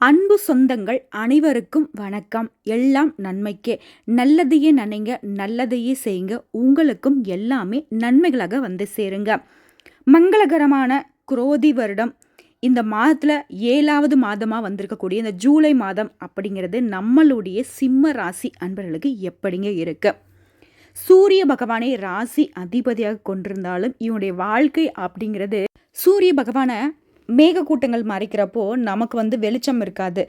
அன்பு சொந்தங்கள் அனைவருக்கும் வணக்கம். எல்லாம் நன்மைக்கே. நல்லதையே நினைங்க நல்லதையே செய்யுங்க. உங்களுக்கும் எல்லாமே நன்மைகளாக வந்து சேருங்க. மங்களகரமான குரோதி வருடம். இந்த மாதத்தில் ஏழாவது மாதமாக வந்திருக்கக்கூடிய இந்த ஜூலை மாதம் அப்படிங்கிறது நம்மளுடைய சிம்ம ராசி அன்பர்களுக்கு எப்படிங்க இருக்குது சூரிய பகவானை ராசி அதிபதியாக கொண்டிருந்தாலும் இவனுடைய வாழ்க்கை அப்படிங்கிறது சூரிய பகவானை மேகக்கூட்டங்கள் மறைக்கிறப்போ நமக்கு வந்து வெளிச்சம் இருக்காது.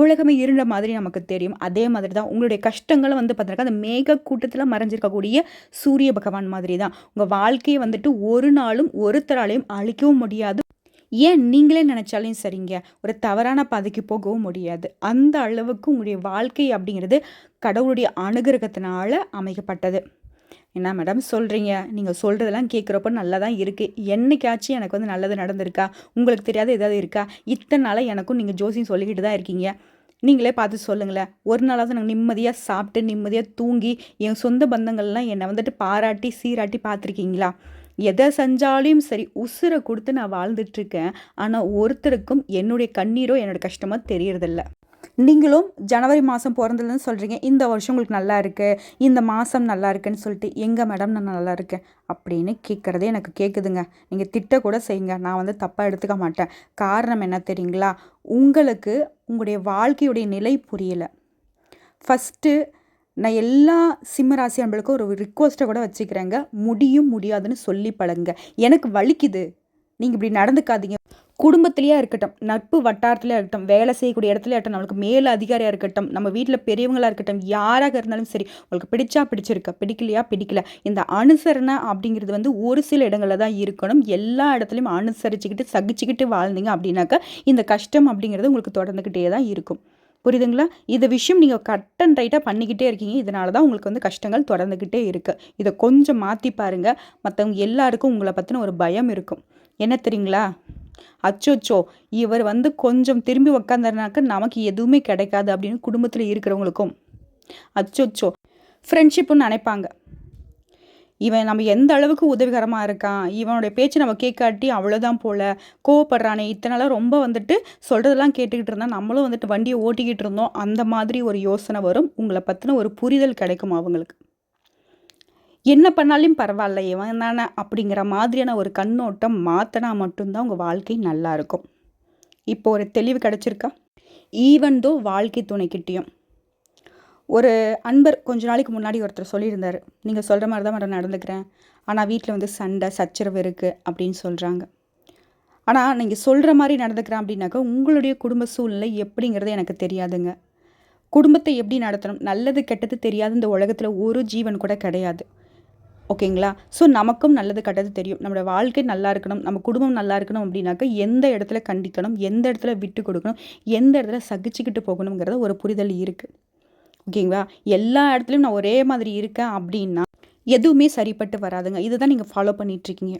உலகமே இருண்ட மாதிரி நமக்கு தெரியும். அதே மாதிரி தான் உங்களுடைய கஷ்டங்களும் வந்து பார்த்தீங்கன்னா அந்த மேக கூட்டத்தில் மறைஞ்சிருக்கக்கூடிய சூரிய பகவான் மாதிரி தான். உங்கள் வாழ்க்கையை வந்துட்டு ஒரு நாளும் ஒருத்தராலையும் அழிக்கவும் முடியாது. ஏன் நீங்களே நினச்சாலும் சரிங்க ஒரு தவறான பாதைக்கு போகவும் முடியாது. அந்த அளவுக்கு உங்களுடைய வாழ்க்கை அப்படிங்கிறது கடவுளுடைய அனுகிரகத்தினால அமைக்கப்பட்டது. என்ன மேடம் சொல்கிறீங்க நீங்கள் சொல்கிறதெல்லாம் கேட்குறப்ப நல்லா தான் இருக்குது என்னைக்காச்சும் எனக்கு வந்து நல்லது நடந்திருக்கா? உங்களுக்கு தெரியாத ஏதாவது இருக்கா? இத்தனை நாளாக எனக்கும் நீங்கள் ஜோசியம் சொல்லிக்கிட்டு தான் இருக்கீங்க. நீங்களே பார்த்து சொல்லுங்களேன். ஒரு நாளாக தான் நாங்கள் நிம்மதியாக சாப்பிட்டு நிம்மதியாக தூங்கி என் சொந்த பந்தங்கள்லாம் என்னை வந்துட்டு பாராட்டி சீராட்டி பார்த்துருக்கீங்களா? எதை செஞ்சாலையும் சரி உசுரை கொடுத்து நான் வாழ்ந்துட்டுருக்கேன் ஆனால் ஒருத்தருக்கும் என்னுடைய கண்ணீரோ என்னோடய கஷ்டமோ தெரியறதில்ல. நீங்களும் ஜனவரி மாதம் பிறந்ததுன்னு சொல்கிறீங்க இந்த வருஷம் உங்களுக்கு நல்லா இருக்குது இந்த மாதம் நல்லா இருக்குன்னு சொல்லிட்டு எங்கே மேடம் நான் நல்லா இருக்கேன் அப்படின்னு கேட்குறதே எனக்கு கேட்குதுங்க நீங்கள் திட்ட கூட செய்யுங்க. நான் வந்து தப்பாக எடுத்துக்க மாட்டேன். காரணம் என்ன தெரியுங்களா? உங்களுக்கு உங்களுடைய வாழ்க்கையுடைய நிலை புரியலை. ஃபஸ்ட்டு நான் எல்லா சிம்மராசி அன்பளுக்கும் ஒரு ரிக்வஸ்ட்டை கூட வச்சுக்கிறேங்க. முடியும் முடியாதுன்னு சொல்லி பழங்க எனக்கு வலிக்குது. நீங்கள் இப்படி நடந்துக்காதீங்க. குடும்பத்திலேயே இருக்கட்டும் நட்பு வட்டாரத்திலே இருக்கட்டும் வேலை செய்யக்கூடிய இடத்துல இருக்கட்டும் நம்மளுக்கு மேல் அதிகாரியாக இருக்கட்டும் நம்ம வீட்டில் பெரியவங்களாக இருக்கட்டும் யாராக இருந்தாலும் சரி உங்களுக்கு பிடிச்சா பிடிச்சிருக்க பிடிக்கலையா பிடிக்கல இந்த அனுசரணை அப்படிங்கிறது வந்து ஒரு சில இடங்களில் தான் இருக்கணும். எல்லா இடத்துலையும் அனுசரிச்சுக்கிட்டு சகிச்சுக்கிட்டு வாழ்ந்தீங்க அப்படின்னாக்கா இந்த கஷ்டம் அப்படிங்கிறது உங்களுக்கு தொடர்ந்துக்கிட்டே தான் இருக்கும். புரியுதுங்களா? இந்த விஷயம் நீங்கள் கட் அண்ட் ரைட்டாக பண்ணிக்கிட்டே இருக்கீங்க இதனால தான் உங்களுக்கு வந்து கஷ்டங்கள் தொடர்ந்துக்கிட்டே இருக்குது இதை கொஞ்சம் மாற்றி பாருங்கள் மற்றவங்க எல்லாருக்கும் உங்களை பற்றின ஒரு பயம் இருக்கும். என்ன தெரியுங்களா? அச்சோச்சோ இவர் வந்து கொஞ்சம் திரும்பி உக்காந்தாருனாக்க நமக்கு எதுவுமே கிடைக்காது அப்படின்னு குடும்பத்தில் இருக்கிறவங்களுக்கும். அச்சோச்சோ ஃப்ரெண்ட்ஷிப்புன்னு நினைப்பாங்க. இவன் நம்ம எந்த அளவுக்கு உதவிகரமாக இருக்கான் இவனுடைய பேச்சு நம்ம கேட்காட்டி அவ்வளோதான் போல் கோவப்படுறானே இத்தனால ரொம்ப வந்துட்டு சொல்கிறதெல்லாம் கேட்டுக்கிட்டு இருந்தால் நம்மளும் வந்துட்டு வண்டியை ஓட்டிக்கிட்டு இருந்தோம் அந்த மாதிரி ஒரு யோசனை வரும் உங்களை பற்றின ஒரு புரிதல் கிடைக்கும் அவங்களுக்கு. என்ன பண்ணாலும் பரவாயில்ல இவன் தானே அப்படிங்கிற மாதிரியான ஒரு கண்ணோட்டம் மாற்றினா மட்டும்தான் உங்கள் வாழ்க்கை நல்லாயிருக்கும் இப்போ ஒரு தெளிவு கிடச்சிருக்கா? ஈவன் தோ வாழ்க்கை துணைக்கிட்டேயும் ஒரு அன்பர் கொஞ்ச நாளைக்கு முன்னாடி ஒருத்தர் சொல்லியிருந்தார். நீங்கள் சொல்கிற மாதிரி தான் மேடம் நடந்துக்கிறேன். ஆனால் வீட்டில் வந்து சண்டை சச்சரவு இருக்குது அப்படின்னு சொல்கிறாங்க ஆனால் நீங்கள் சொல்கிற மாதிரி நடந்துக்கிறேன் அப்படின்னாக்கா உங்களுடைய குடும்ப சூழ்நிலை எப்படிங்கிறது எனக்கு தெரியாதுங்க. குடும்பத்தை எப்படி நடத்தணும்? நல்லது கெட்டது தெரியாத இந்த உலகத்தில் ஒரு ஜீவன் கூட கிடையாது. ஓகேங்களா? ஸோ நமக்கும் நல்லது கெட்டது தெரியும். நம்மளோட வாழ்க்கை நல்லா இருக்கணும். நம்ம குடும்பம் நல்லா இருக்கணும் அப்படின்னாக்கா எந்த இடத்துல கண்டிக்கணும் எந்த இடத்துல விட்டு கொடுக்கணும் எந்த இடத்துல சகிச்சுக்கிட்டு போகணுங்கிறத ஒரு புரிதல் இருக்குது ஓகேங்களா? எல்லா இடத்துலையும் நான் ஒரே மாதிரி இருக்கேன் அப்படின்னா எதுவுமே சரிப்பட்டு வராதுங்க. இதுதான் நீங்கள் ஃபாலோ பண்ணிகிட்ருக்கீங்க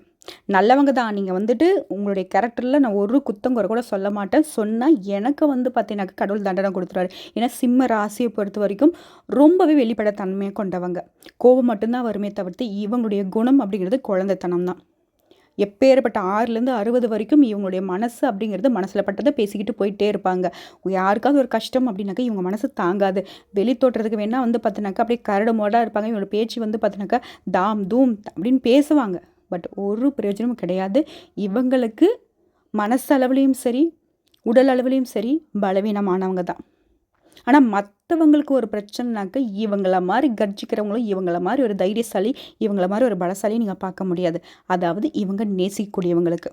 நல்லவங்க தான் நீங்கள் வந்துட்டு உங்களுடைய கேரக்டரில் நான் ஒரு குத்தங்குறை கூட சொல்ல மாட்டேன். சொன்னால் எனக்கு வந்து பார்த்தீங்கன்னாக்க கடவுள் தண்டனை கொடுத்துருவாரு. ஏன்னா சிம்ம ராசியை பொறுத்த வரைக்கும் ரொம்பவே வெளிப்பட தன்மையை கொண்டவங்க. கோபம் மட்டும்தான் வருமே தவிர்த்து இவங்களுடைய குணம் அப்படிங்கிறது குழந்தைத்தனம் தான் எப்பேற்பட்ட ஆறுலேருந்து அறுபது வரைக்கும் இவங்களுடைய மனசு அப்படிங்கிறது மனசில் பட்டதை பேசிக்கிட்டு போயிட்டே இருப்பாங்க. யாருக்காவது ஒரு கஷ்டம் அப்படின்னாக்கா இவங்க மனசு தாங்காது. வெளி தோற்றத்துக்கு வேணால் வந்து பார்த்தினாக்கா அப்படியே கரடு மோடாக இருப்பாங்க. இவங்களோட பேச்சு வந்து பார்த்தினாக்கா தாம் தூம் அப்படின்னு பேசுவாங்க. பட் ஒரு பிரயோஜனமும் கிடையாது. இவங்களுக்கு மனசளவுலேயும் சரி உடல் அளவுலேயும் சரி பலவீனமானவங்க தான். ஆனால் மற்றவங்களுக்கு ஒரு பிரச்சனைனாக்க இவங்கள மாதிரி கர்ஜிக்கிறவங்களும் இவங்கள மாதிரி ஒரு தைரியசாலி இவங்கள மாதிரி ஒரு பலசாலி நீங்கள் பார்க்க முடியாது. அதாவது இவங்க நேசிக்கக்கூடியவங்களுக்கு.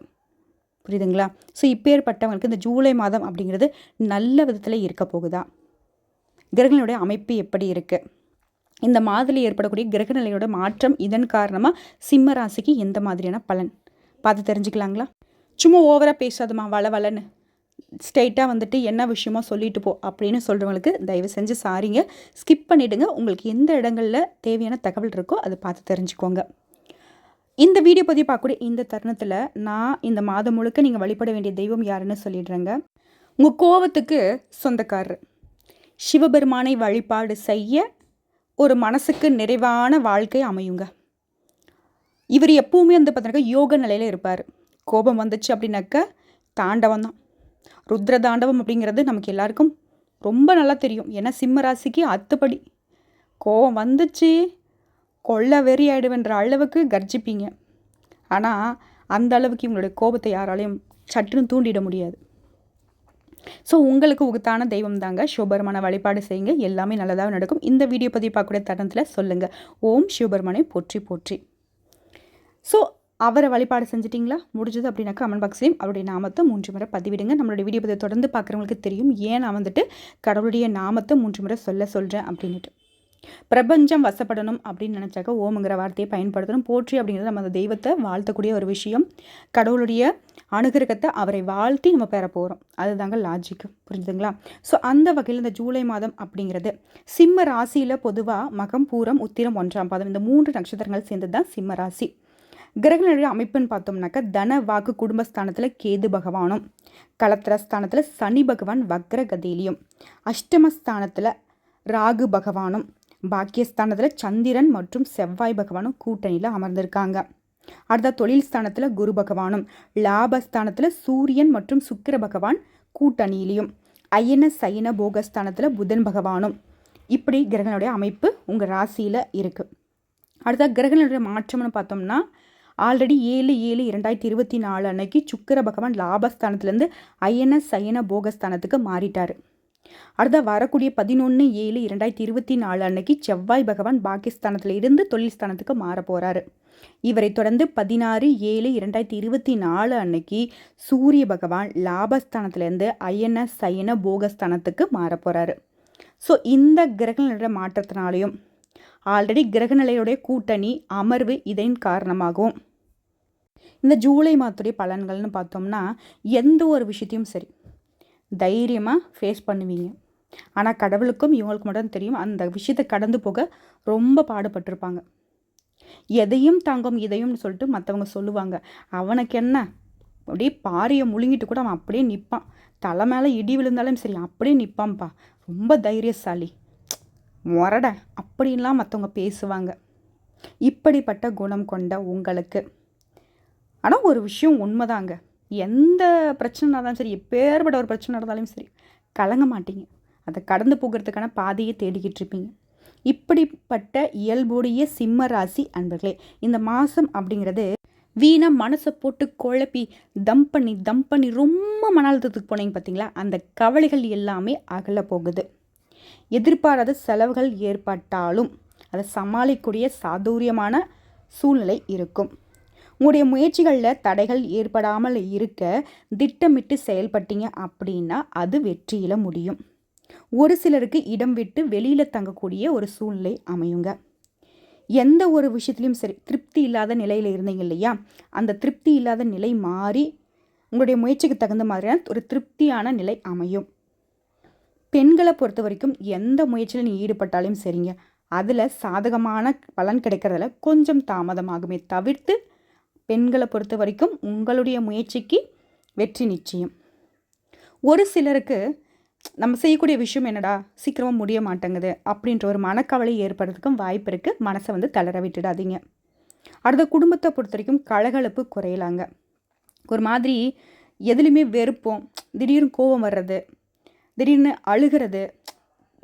புரியுதுங்களா? ஸோ இப்பேற்பட்டவங்களுக்கு இந்த ஜூலை மாதம் அப்படிங்கிறது நல்ல விதத்தில் இருக்க போகுதா? கிரகங்களுடைய அமைப்பு எப்படி இருக்குது இந்த மாதிரி ஏற்படக்கூடிய கிரகநிலையோட மாற்றம் இதன் காரணமாக சிம்ம ராசிக்கு எந்த மாதிரியான பலன்? பார்த்து தெரிஞ்சுக்கலாங்களா? சும்மா ஓவராக பேசாதம்மா வள வளன்னு. ஸ்ட்ரெயிட்டாக வந்துட்டு என்ன விஷயமோ சொல்லிட்டு போ அப்படின்னு சொல்கிறவங்களுக்கு தயவு செஞ்சு சாரிங்க. ஸ்கிப் பண்ணிவிடுங்க உங்களுக்கு எந்த இடங்களில் தேவையான தகவல் இருக்கோ அதை பார்த்து தெரிஞ்சுக்கோங்க. இந்த வீடியோ பதிவு பார்க்கக்கூடிய இந்த தருணத்தில் நான் இந்த மாதம் முழுக்க நீங்கள் வழிபட வேண்டிய தெய்வம் யாருன்னு சொல்லிடுறேங்க. உங்கள் கோவத்துக்கு சொந்தக்காரர். சிவபெருமானை வழிபாடு செய்ய ஒரு மனசுக்கு நிறைவான வாழ்க்கை அமையுங்க. இவர் எப்பவுமே வந்து பார்த்தீங்கன்னா யோக நிலையில் இருப்பார். கோபம் வந்துச்சு அப்படின்னாக்க தாண்டவம் தான் ருத்ர தாண்டவம் அப்படிங்கிறது நமக்கு எல்லாருக்கும் ரொம்ப நல்லா தெரியும். ஏன்னா சிம்ம ராசிக்கு அத்துப்படி. கோவம் வந்துச்சு கொள்ள வெறி ஆயிடுவேன்ற அளவுக்கு கர்ஜிப்பீங்க. ஆனால் அந்த அளவுக்கு இவங்களுடைய கோபத்தை யாராலையும் சற்றுன்னு தூண்டிட முடியாது. ஸோ உங்களுக்கு உகத்தான தெய்வம் தாங்க. சிவபெருமான வழிபாடு செய்யுங்க. எல்லாமே நல்லதாக நடக்கும். இந்த வீடியோ பதிவு பார்க்கக்கூடிய தருணத்தில் சொல்லுங்கள் ஓம் சிவபெருமானை போற்றி போற்றி. ஸோ அவரை வழிபாடு செஞ்சிட்டிங்களா? முடிஞ்சது அப்படின்னா கமெண்ட் பாக்ஸ்லையும் அவருடைய நாமத்தை மூன்று முறை பதிவிடுங்க. நம்மளுடைய வீடியோ பதிவு தொடர்ந்து பார்க்குறவங்களுக்கு தெரியும். ஏன் நான் வந்துட்டு கடவுளுடைய நாமத்தை மூன்று முறை சொல்ல சொல்கிறேன் அப்படின்ட்டு பிரபஞ்சம் வசப்படணும் அப்படின்னு நினச்சாக்க ஓமுங்கிற வார்த்தையை பயன்படுத்தணும். போற்றி அப்படிங்கிறது நம்ம அந்த தெய்வத்தை வாழ்த்தக்கூடிய ஒரு விஷயம். கடவுளுடைய அனுகிரகத்தை அவரை வாழ்த்தி நம்ம பெற போகிறோம் அதுதாங்க லாஜிக்கு புரிஞ்சுதுங்களா? ஸோ அந்த வகையில் இந்த ஜூலை மாதம் அப்படிங்கிறது சிம்ம ராசியில் பொதுவாக மகம் பூரம் உத்திரம் ஒன்றாம் பாதம் இந்த மூன்று நட்சத்திரங்கள் சேர்ந்தது தான் சிம்ம ராசி. கிரகங்களுடைய அமைப்புன்னு பார்த்தோம்னாக்கா தன வாக்கு குடும்பஸ்தானத்தில் கேது பகவானும் கலத்திரஸ்தானத்தில் சனி பகவான் வக்ரகதியிலையும் அஷ்டமஸ்தானத்தில் ராகு பகவானும் பாக்கியஸ்தானத்தில் சந்திரன் மற்றும் செவ்வாய் பகவானும் கூட்டணியில் அமர்ந்திருக்காங்க. அடுத்த தொழில் ஸ்தானத்தில் குரு பகவானும் லாபஸ்தானத்தில் சூரியன் மற்றும் சுக்கிர பகவான் கூட்டணியிலையும் அயன சயன போகஸ்தானத்தில் புதன் பகவானும். இப்படி கிரகங்களுடைய அமைப்பு உங்கள் ராசியில் இருக்குது அடுத்த கிரகங்களுடைய மாற்றம்னு பார்த்தோம்னா ஆல்ரெடி ஏழு ஏழு இரண்டாயிரத்தி இருபத்தி நாலு அன்னைக்கு சுக்கர பகவான் லாபஸ்தானத்துலேருந்து ஐஎன்எஸ் சயன போகஸ்தானத்துக்கு மாறிட்டார். அடுத்த வரக்கூடிய பதினொன்று ஏழு இரண்டாயிரத்தி இருபத்தி நாலு அன்னைக்கு செவ்வாய் பகவான் பாகிஸ்தானத்தில் இருந்து தொழில் ஸ்தானத்துக்கு மாற போகிறாரு இவரை தொடர்ந்து பதினாறு ஏழு இரண்டாயிரத்தி இருபத்தி நாலு அன்னைக்கு சூரிய பகவான் லாபஸ்தானத்துலேருந்து ஐஎன்எஸ் சயன போகஸ்தானத்துக்கு மாற போகிறாரு ஸோ இந்த கிரகங்களோட மாற்றத்தினாலையும் ஆல்ரெடி கிரகநிலையுடைய கூட்டணி அமர்வு இதன் காரணமாகும் இந்த ஜூலை மாதத்துடைய பலன்கள்னு பார்த்தோம்னா எந்த ஒரு விஷயத்தையும் சரி தைரியமாக ஃபேஸ் பண்ணுவீங்க. ஆனால் கடவுளுக்கும் இவங்களுக்கு மட்டும் தெரியும் அந்த விஷயத்தை கடந்து போக ரொம்ப பாடுபட்டிருப்பாங்க. எதையும் தாங்கும் இதையும்னு சொல்லிட்டு மற்றவங்க சொல்லுவாங்க. அவனுக்கு என்ன? அப்படியே பாரியை முழுங்கிட்டு கூட அவன் அப்படியே நிற்பான் தலை மேலே இடி விழுந்தாலும் சரி அப்படியே நிற்பான்ப்பா ரொம்ப தைரியசாலி. முரட. அப்படின்லாம் மற்றவங்க பேசுவாங்க. இப்படிப்பட்ட குணம் கொண்ட உங்களுக்கு ஆனால் ஒரு விஷயம் உண்மைதாங்க. எந்த பிரச்சனை நடந்தாலும் சரி எப்பேற்பட்ட ஒரு பிரச்சனை நடந்தாலும் சரி கலங்க மாட்டீங்க. அதை கடந்து போகிறதுக்கான பாதையை தேடிக்கிட்டு இருப்பீங்க. இப்படிப்பட்ட இயல்புடைய சிம்ம ராசி அன்பர்களே இந்த மாதம் அப்படிங்கிறது வீணாக மனசை போட்டு குழப்பி தம் பண்ணி தம் பண்ணி ரொம்ப மன அழுத்தத்துக்கு போனீங்க பார்த்தீங்களா அந்த கவலைகள் எல்லாமே அகல போகுது. எதிர்பாராத செலவுகள் ஏற்பட்டாலும் அதை சமாளிக்கக்கூடிய சாதுரியமான சூழ்நிலை இருக்கும். உங்களுடைய முயற்சிகளில் தடைகள் ஏற்படாமல் இருக்க திட்டமிட்டு செயல்பட்டீங்க அப்படின்னா அது வெற்றியில் முடியும். ஒரு சிலருக்கு இடம் விட்டு வெளியில் தங்கக்கூடிய ஒரு சூழ்நிலை அமையுங்க. எந்த ஒரு விஷயத்துலையும் சரி திருப்தி இல்லாத நிலையில் இருந்தீங்க இல்லையா? அந்த திருப்தி இல்லாத நிலை மாறி உங்களுடைய முயற்சிக்கு தகுந்த மாதிரியான ஒரு திருப்தியான நிலை அமையும். பெண்களை பொறுத்த வரைக்கும் எந்த முயற்சியில் நீ ஈடுபட்டாலும் சரிங்க. அதில் சாதகமான பலன் கிடைக்கிறதுல கொஞ்சம் தாமதமாகுமே தவிர்த்து பெண்களை பொறுத்த வரைக்கும் உங்களுடைய முயற்சிக்கு வெற்றி நிச்சயம். ஒரு சிலருக்கு நம்ம செய்யக்கூடிய விஷயம் என்னடா? சீக்கிரமாக முடிய மாட்டேங்குது. அப்படின்ற ஒரு மனக்கவலை ஏற்படுறதுக்கும் வாய்ப்பு இருக்குது மனசை வந்து தளர விட்டுடாதீங்க. அடுத்த குடும்பத்தை பொறுத்த வரைக்கும் கலகலப்பு குறையலாங்க. ஒரு மாதிரி எதுலேயுமே வெறுப்போம். திடீர்னு கோபம் வர்றது திடீர்னு அழுகிறது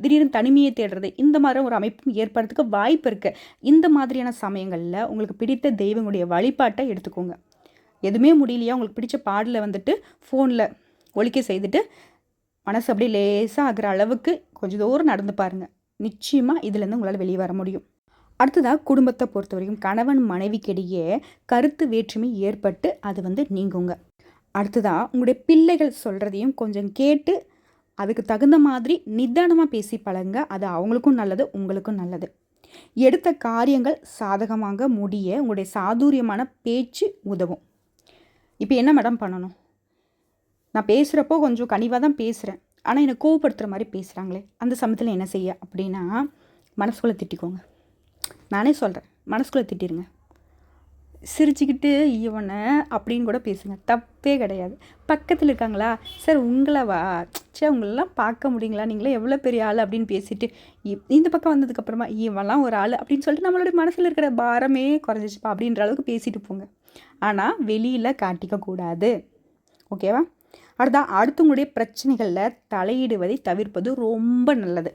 திடீர்னு தனிமையை தேடுறது இந்த மாதிரி ஒரு அமைப்பும் ஏற்படுறதுக்கு வாய்ப்பு இருக்குது இந்த மாதிரியான சமயங்களில் உங்களுக்கு பிடித்த தெய்வங்களுடைய வழிபாட்டை எடுத்துக்கோங்க. எதுவுமே முடியலையா? உங்களுக்கு பிடிச்ச பாடலை வந்துட்டு ஃபோனில் ஒழிக்க செய்துட்டு மனசு அப்படியே லேசாக ஆகிற அளவுக்கு கொஞ்சம் தூரம் நடந்து பாருங்கள் நிச்சயமாக இதுலேருந்து உங்களால் வெளியே வர முடியும். அடுத்ததாக குடும்பத்தை பொறுத்த வரைக்கும் கணவன் மனைவிக்கிடையே கருத்து வேற்றுமை ஏற்பட்டு அது வந்து நீங்குங்க. அடுத்ததாக உங்களுடைய பிள்ளைகள் சொல்கிறதையும் கொஞ்சம் கேட்டு அதுக்கு தகுந்த மாதிரி நிதானமாக பேசி பழங்க அது அவங்களுக்கும் நல்லது உங்களுக்கும் நல்லது. எடுத்த காரியங்கள் சாதகமாக முடிய உங்களுடைய சாதுரியமான பேச்சு உதவும். இப்போ என்ன மேடம் பண்ணணும்? நான் பேசுகிறப்போ கொஞ்சம் கனிவாக தான் பேசுகிறேன் ஆனால் என்னை கோவப்படுத்துகிற மாதிரி பேசுகிறாங்களே அந்த சமயத்தில் என்ன செய்ய? அப்படின்னா மனசுக்குள்ளே திட்டிக்கோங்க. நானே சொல்கிறேன் மனசுக்குள்ளே திட்டிருங்க. சிரிச்சுக்கிட்டு இவனை அப்படின்னு கூட பேசுங்க. தப்பே கிடையாது. பக்கத்தில் இருக்காங்களா? சார் உங்களவா சே உங்களெல்லாம் பார்க்க முடியுங்களா? நீங்களே எவ்வளோ பெரிய ஆள் அப்படின்னு பேசிட்டு இந்த பக்கம் வந்ததுக்கப்புறமா இவெல்லாம் ஒரு ஆள் அப்படின்னு சொல்லிட்டு நம்மளுடைய மனசில் இருக்கிற பாரமே குறைஞ்சிச்சுப்பா அப்படின்ற அளவுக்கு பேசிட்டு போங்க. ஆனால் வெளியில் காட்டிக்க கூடாது. ஓகேவா? அடுத்தா அடுத்தவங்களுடைய பிரச்சனைகளில் தலையிடுவதை தவிர்ப்பது ரொம்ப நல்லது.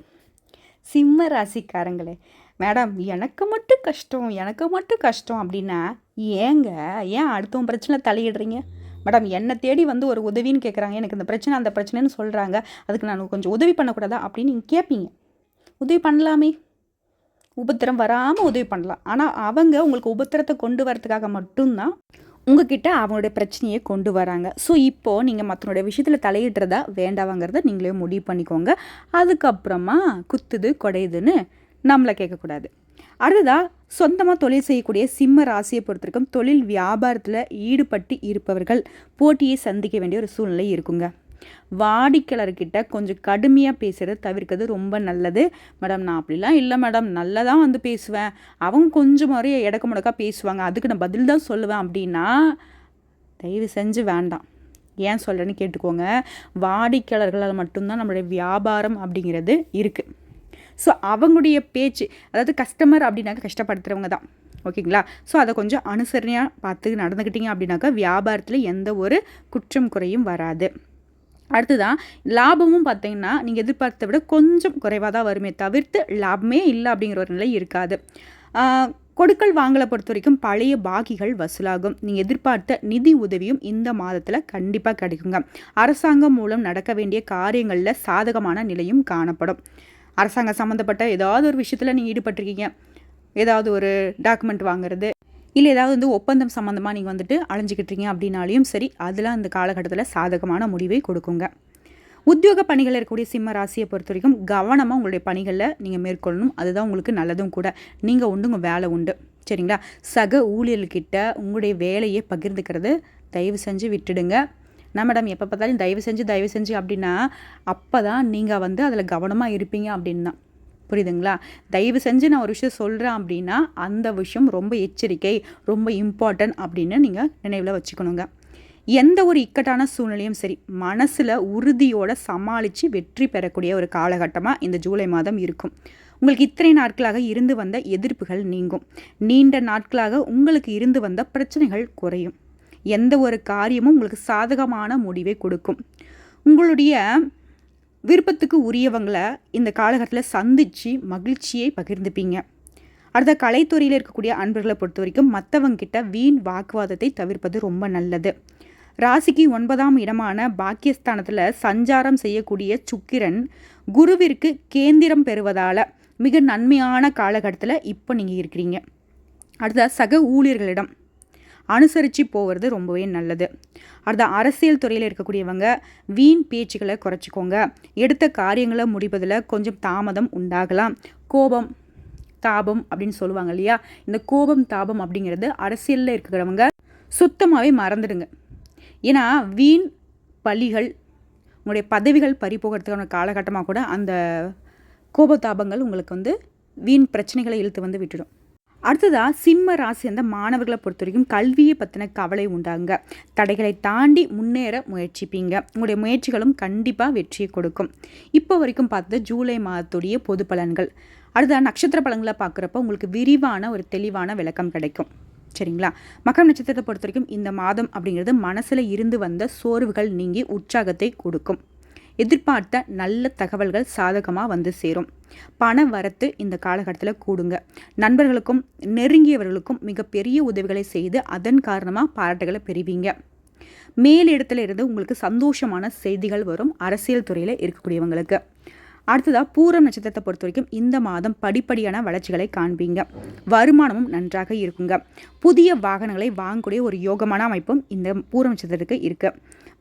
சிம்ம ராசிக்காரங்களே மேடம் எனக்கு மட்டும் கஷ்டம் எனக்கு மட்டும் கஷ்டம் அப்படின்னா ஏங்க ஏன் அடுத்தவங்க பிரச்சனை தலையிடுறீங்க? மேடம் என்னை தேடி வந்து ஒரு உதவின்னு கேட்குறாங்க எனக்கு இந்த பிரச்சனை அந்த பிரச்சனைன்னு சொல்கிறாங்க அதுக்கு நான் கொஞ்சம் உதவி பண்ணக்கூடாதா அப்படின்னு நீங்கள் கேட்பீங்க உதவி பண்ணலாமே. உபத்திரம் வராமல் உதவி பண்ணலாம். ஆனால் அவங்க உங்களுக்கு உபத்திரத்தை கொண்டு வரதுக்காக மட்டும்தான் உங்ககிட்ட அவங்களுடைய பிரச்சனையை கொண்டு வராங்க. ஸோ இப்போது நீங்கள் மற்றனுடைய விஷயத்தில் தலையிடுறதா வேண்டாவாங்கிறத நீங்களே முடிவு பண்ணிக்கோங்க. அதுக்கப்புறமா குத்துது குடையுதுன்னு நம்மளை கேட்கக்கூடாது. அடுத்ததாக சொந்தமாக தொழில் செய்யக்கூடிய சிம்ம ராசியை பொறுத்திருக்கும் தொழில் வியாபாரத்தில் ஈடுபட்டு இருப்பவர்கள் போட்டியை சந்திக்க வேண்டிய ஒரு சூழ்நிலை இருக்குங்க. வாடிக்கையாளர்கிட்ட கொஞ்சம் கடுமையாக பேசுகிறத தவிர்க்கிறது ரொம்ப நல்லது. மேடம் நான் அப்படிலாம் இல்லை மேடம். நல்லதாக வந்து பேசுவேன். அவங்க கொஞ்சம் மாதிரி இடக்க முடக்கா பேசுவாங்க. அதுக்கு நான் பதில் தான் சொல்லுவேன். அப்படின்னா தயவு செஞ்சு வேண்டாம். ஏன் சொல்கிறேன்னு கேட்டுக்கோங்க. வாடிக்கையாளர்களால் மட்டும்தான் நம்மளுடைய வியாபாரம் அப்படிங்கிறது இருக்குது ஸோ அவங்களுடைய பேச்சு அதாவது கஸ்டமர் அப்படின்னாக்க கஷ்டப்படுத்துகிறவங்க தான். ஓகேங்களா? ஸோ அதை கொஞ்சம் அனுசரணையாக பார்த்து நடந்துக்கிட்டீங்க அப்படின்னாக்கா வியாபாரத்தில் எந்த ஒரு குற்றம் குறையும் வராது. அடுத்ததான் லாபமும் பார்த்தீங்கன்னா நீங்கள் எதிர்பார்த்த விட கொஞ்சம் குறைவாக தான் வருமே தவிர்த்து லாபமே இல்லை அப்படிங்கிற ஒரு நிலை இருக்காது. கொடுக்கல் வாங்கலை பொறுத்த வரைக்கும் பழைய பாகிகள் வசூலாகும். நீங்கள் எதிர்பார்த்த நிதி உதவியும் இந்த மாதத்தில் கண்டிப்பாக கிடைக்குங்க. அரசாங்கம் மூலம் நடக்க வேண்டிய காரியங்களில் சாதகமான நிலையும் காணப்படும். அரசாங்கம் சம்மந்தப்பட்ட ஏதாவது ஒரு விஷயத்தில் நீங்கள் ஈடுபட்டிருக்கீங்க. ஏதாவது ஒரு டாக்குமெண்ட் வாங்குறது இல்லை ஏதாவது வந்து ஒப்பந்தம் சம்மந்தமாக நீங்கள் வந்துட்டு அலைஞ்சிக்கிட்டீங்க அப்படின்னாலையும் சரி அதெல்லாம் அந்த காலகட்டத்தில் சாதகமான முடிவை கொடுக்குங்க. உத்தியோக பணிகள் இருக்கக்கூடிய சிம்ம ராசியை பொறுத்த வரைக்கும் கவனமாக உங்களுடைய பணிகளில் நீங்கள் மேற்கொள்ளணும். அதுதான் உங்களுக்கு நல்லதும் கூட. நீங்கள் உண்டு உங்கள் வேலை உண்டு. சரிங்களா? சக ஊழியர்கிட்ட உங்களுடைய வேலையை பகிர்ந்துக்கிறது தயவு செஞ்சு விட்டுடுங்க. நான் மேடம் எப்போ பார்த்தாலும் தயவு செஞ்சு தயவு செஞ்சு அப்படின்னா அப்போ தான் நீங்கள் வந்து அதில் கவனமாக இருப்பீங்க அப்படின்னு தான் புரியுதுங்களா? தயவு செஞ்சு நான் ஒரு விஷயம் சொல்கிறேன் அப்படின்னா அந்த விஷயம் ரொம்ப எச்சரிக்கை ரொம்ப இம்பார்ட்டன்ட் அப்படின்னு நீங்கள் நினைவில் வச்சுக்கணுங்க. எந்த ஒரு இக்கட்டான சூழ்நிலையும் சரி மனசில் உறுதியோடு சமாளித்து வெற்றி பெறக்கூடிய ஒரு காலகட்டமாக இந்த ஜூலை மாதம் இருக்கும். உங்களுக்கு இத்தனை நாட்களாக இருந்து வந்த எதிர்ப்புகள் நீங்கும். நீண்ட நாட்களாக உங்களுக்கு இருந்து வந்த பிரச்சனைகள் குறையும். எந்த ஒரு காரியமும் உங்களுக்கு சாதகமான முடிவை கொடுக்கும். உங்களுடைய விருப்பத்துக்கு உரியவங்களை இந்த காலகட்டத்தில் சந்தித்து மகிழ்ச்சியை பகிர்ந்துப்பீங்க. அடுத்த கலைத்துறையில் இருக்கக்கூடிய அன்பர்களை பொறுத்த வரைக்கும் மற்றவங்கிட்ட வீண் வாக்குவாதத்தை தவிர்ப்பது ரொம்ப நல்லது. ராசிக்கு ஒன்பதாம் இடமான பாக்கியஸ்தானத்தில் சஞ்சாரம் செய்யக்கூடிய சுக்கிரன் குருவிற்கு கேந்திரம் பெறுவதால் மிக நன்மையான காலகட்டத்தில் இப்போ நீங்கள் இருக்கிறீங்க. அடுத்த சக ஊழியர்களிடம். அனுசரித்து போகிறது ரொம்பவே நல்லது. அடுத்த அரசியல் துறையில் இருக்கக்கூடியவங்க வீண் பேச்சுக்களை குறைச்சிக்கோங்க. எடுத்த காரியங்களை முடிப்பதில் கொஞ்சம் தாமதம் உண்டாகலாம். கோபம் தாபம் அப்படின்னு சொல்லுவாங்க இல்லையா? இந்த கோபம் தாபம் அப்படிங்கிறது அரசியலில் இருக்கிறவங்க சுத்தமாகவே மறந்துடுங்க. ஏன்னா வீண் பலிகள் உங்களுடைய பதவிகள் பறி போகிறதுக்கான காலகட்டமாக கூட அந்த கோபதாபங்கள் உங்களுக்கு வந்து வீண் பிரச்சனைகளை இழுத்து வந்து விட்டுடும். அடுத்ததாக சிம்ம ராசி அந்த மாணவர்களை பொறுத்த வரைக்கும் கல்வியை பற்றின கவலை உண்டாங்க. தடைகளை தாண்டி முன்னேற முயற்சிப்பீங்க. உங்களுடைய முயற்சிகளும் கண்டிப்பாக வெற்றியை கொடுக்கும். இப்போ வரைக்கும் பார்த்தது ஜூலை மாதத்துடைய பொது பலன்கள். அடுத்த நட்சத்திர பலன்களை பார்க்குறப்ப உங்களுக்கு விரிவான ஒரு தெளிவான விளக்கம் கிடைக்கும். சரிங்களா? மக்கள் நட்சத்திரத்தை பொறுத்த வரைக்கும் இந்த மாதம் அப்படிங்கிறது மனசில் இருந்து வந்த சோர்வுகள் நீங்கி உற்சாகத்தை கொடுக்கும். எதிர்பார்த்த நல்ல தகவல்கள் சாதகமாக வந்து சேரும். பண வரத்து இந்த காலகட்டத்தில் கூடுங்க. நண்பர்களுக்கும் நெருங்கியவர்களுக்கும் மிகப்பெரிய உதவிகளை செய்து அதன் காரணமாக பாராட்டுகளை பெறுவீங்க. மேலிடத்துல இருந்து உங்களுக்கு சந்தோஷமான செய்திகள் வரும் அரசியல் துறையில் இருக்கக்கூடியவங்களுக்கு. அடுத்ததாக பூரம் நட்சத்திரத்தை பொறுத்த வரைக்கும் இந்த மாதம் படிப்படியான வளர்ச்சிகளை காண்பீங்க. வருமானமும் நன்றாக இருக்குங்க. புதிய வாகனங்களை வாங்கக்கூடிய ஒரு யோகமான அமைப்பும் இந்த பூரம் நட்சத்திரத்துக்கு இருக்குது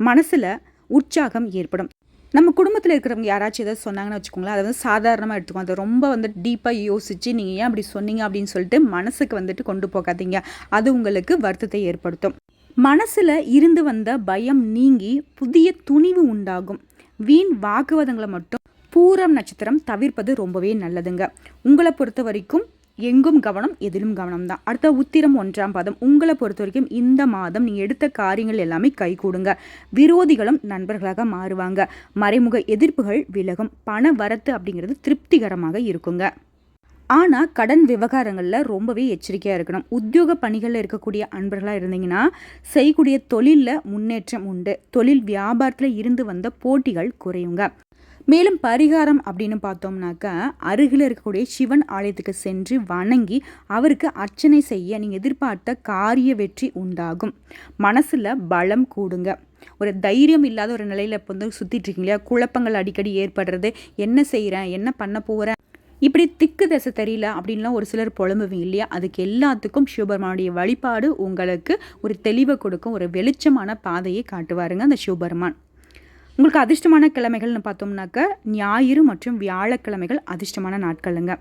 மனசில் உற்சாகம் ஏற்படும். நம்ம குடும்பத்தில் இருக்கிறவங்க யாராச்சும் ஏதாவது சொன்னாங்கன்னு வச்சுக்கோங்களேன் அதை வந்து சாதாரணமாக எடுத்துக்கோங்க. அதை ரொம்ப வந்து டீப்பாக யோசித்து நீங்கள் ஏன் அப்படி சொன்னீங்க அப்படின்னு சொல்லிட்டு மனசுக்கு வந்துட்டு கொண்டு போகாதீங்க. அது உங்களுக்கு வருத்தத்தை ஏற்படுத்தும். மனசில் இருந்து வந்த பயம் நீங்கி புதிய துணிவு உண்டாகும். வீண் வாக்குவாதங்களை மட்டும் பூரம் நட்சத்திரம் தவிர்ப்பது ரொம்பவே நல்லதுங்க. உங்களை பொறுத்த வரைக்கும் எங்கும் கவனம் எதிலும் கவனம் தான் அடுத்த உத்திரம் ஒன்றாம் பதம். உங்களை பொறுத்த வரைக்கும் இந்த மாதம் நீங்கள் எடுத்த காரியங்கள் எல்லாமே கை கூடுங்க. விரோதிகளும் நண்பர்களாக மாறுவாங்க. மறைமுக எதிர்ப்புகள் விலகும். பண வரத்து அப்படிங்கிறது திருப்திகரமாக இருக்குங்க. ஆனால் கடன் விவகாரங்களில் ரொம்பவே எச்சரிக்கையாக இருக்கணும். உத்தியோக பணிகளில் இருக்கக்கூடிய அன்பர்களாக இருந்தீங்கன்னா செய்யக்கூடிய தொழிலில் முன்னேற்றம் உண்டு. தொழில் வியாபாரத்தில் இருந்து வந்த போட்டிகள் குறையுங்க. மேலும் பரிகாரம் அப்படின்னு பார்த்தோம்னாக்கா அருகில் இருக்கக்கூடிய சிவன் ஆலயத்துக்கு சென்று வணங்கி அவருக்கு அர்ச்சனை செய்ய நீங்கள் எதிர்பார்த்த காரிய வெற்றி உண்டாகும். மனசில் பலம் கூடுங்க. ஒரு தைரியம் இல்லாத ஒரு நிலையில் இப்போ வந்து சுற்றிட்டு இருக்கீங்களா குழப்பங்கள் அடிக்கடி ஏற்படுறது. என்ன செய்கிறேன் என்ன பண்ண போகிறேன் இப்படி திக்கு தசை தெரியல அப்படின்லாம் ஒரு சிலர் புலம்புவீங்க இல்லையா? அதுக்கு எல்லாத்துக்கும் சிவபெருமானுடைய வழிபாடு உங்களுக்கு ஒரு தெளிவை கொடுக்கும் ஒரு வெளிச்சமான பாதையை காட்டுவாருங்க அந்த சிவபெருமான். உங்களுக்கு அதிர்ஷ்டமான கிழமைகள்னு பார்த்தோம்னாக்க ஞாயிறு மற்றும் வியாழக்கிழமைகள் அதிர்ஷ்டமான நாட்களுங்க.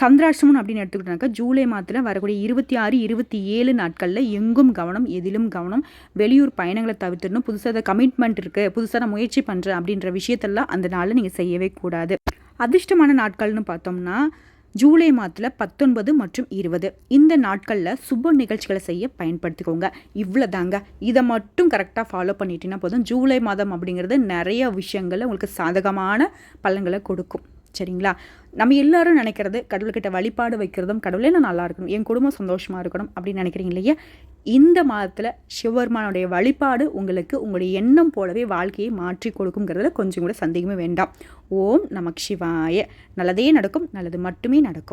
சந்திராஷ்டமம் அப்படின்னு எடுத்துக்கிட்டோம்னாக்கா ஜூலை மாதத்தில் வரக்கூடிய இருபத்தி ஆறு இருபத்தி ஏழு நாட்களில் எங்கும் கவனம் எதிலும் கவனம் வெளியூர் பயணங்களை தவிர்த்துடணும். புதுசாக கமிட்மெண்ட் இருக்குது புதுசாக நான் முயற்சி பண்ணுறேன் அப்படின்ற விஷயத்தெல்லாம் அந்த நாளில் நீங்கள் செய்யவே கூடாது. அதிர்ஷ்டமான நாட்கள்னு பார்த்தோம்னா ஜூலை மாதத்தில் பத்தொன்பது மற்றும் இருபது. இந்த நாட்களில் சுப நிகழ்ச்சிகளை செய்ய பயன்படுத்திக்கோங்க. இவ்வளோ தாங்க இதை மட்டும் கரெக்டாக ஃபாலோ பண்ணிட்டீங்கன்னா போதும். ஜூலை மாதம் அப்படிங்கிறது நிறைய விஷயங்களை உங்களுக்கு சாதகமான பலன்களை கொடுக்கும். சரிங்களா? நம்ம எல்லாரும் நினைக்கிறது கடவுள்கிட்ட வழிபாடு வைக்கிறதும் கடவுளே நான் நல்லா இருக்கணும் என் குடும்பம் சந்தோஷமாக இருக்கணும் அப்படின்னு நினைக்கிறீங்க இல்லையா? இந்த மாதத்தில் சிவபெருமானுடைய வழிபாடு உங்களுக்கு உங்களுடைய எண்ணம் போலவே வாழ்க்கையை மாற்றி கொடுக்குங்கிறதுல கொஞ்சம் கூட சந்தேகமே வேண்டாம். ஓம் நமக் சிவாய. நல்லதே நடக்கும் நல்லது மட்டுமே நடக்கும்.